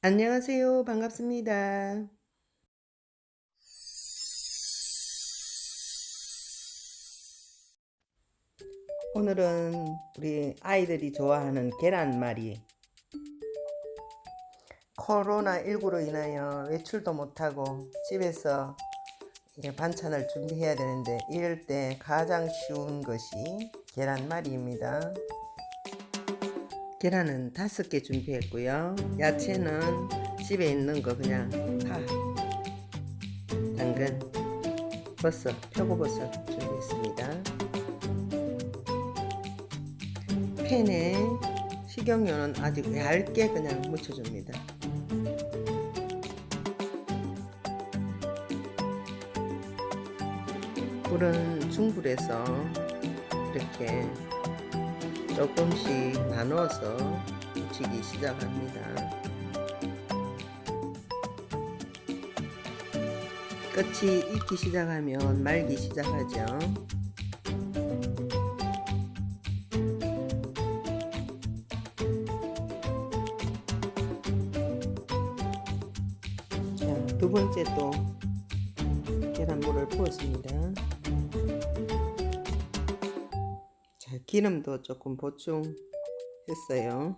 안녕하세요. 반갑습니다. 오늘은 우리 아이들이 좋아하는 계란말이. 코로나19로 인하여 외출도 못하고 집에서 반찬을 준비해야 되는데 이럴 때 가장 쉬운 것이 계란말이입니다. 계란은 다섯 개 준비했고요. 야채는 집에 있는 거 그냥 파, 당근, 버섯, 표고버섯 준비했습니다. 팬에 식용유는 아주 얇게 그냥 묻혀줍니다. 불은 중불에서 이렇게 조금씩 나눠서 묻히기 시작합니다. 끝이 익기 시작하면 말기 시작하죠. 자, 두 번째 또 계란물을 부었습니다. 기름도 조금 보충했어요.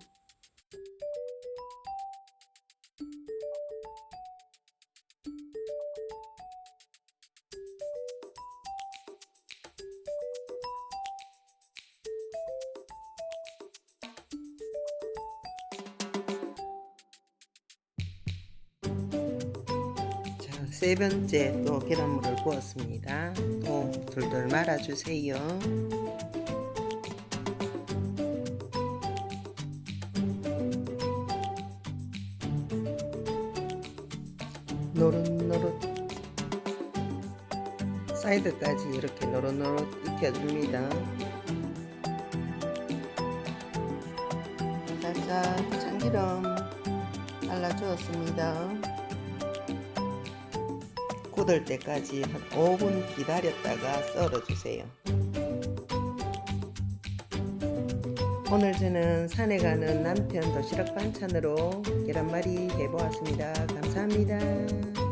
자, 세 번째 또 계란물을 부었습니다. 또 돌돌 말아주세요. 노릇노릇 사이드까지 이렇게 노릇노릇 익혀줍니다. 살짝 참기름 발라주었습니다. 굳을 때까지 한 5분 기다렸다가 썰어주세요. 오늘 저는 산에 가는 남편 도시락 반찬으로 계란말이 해보았습니다. 감사합니다.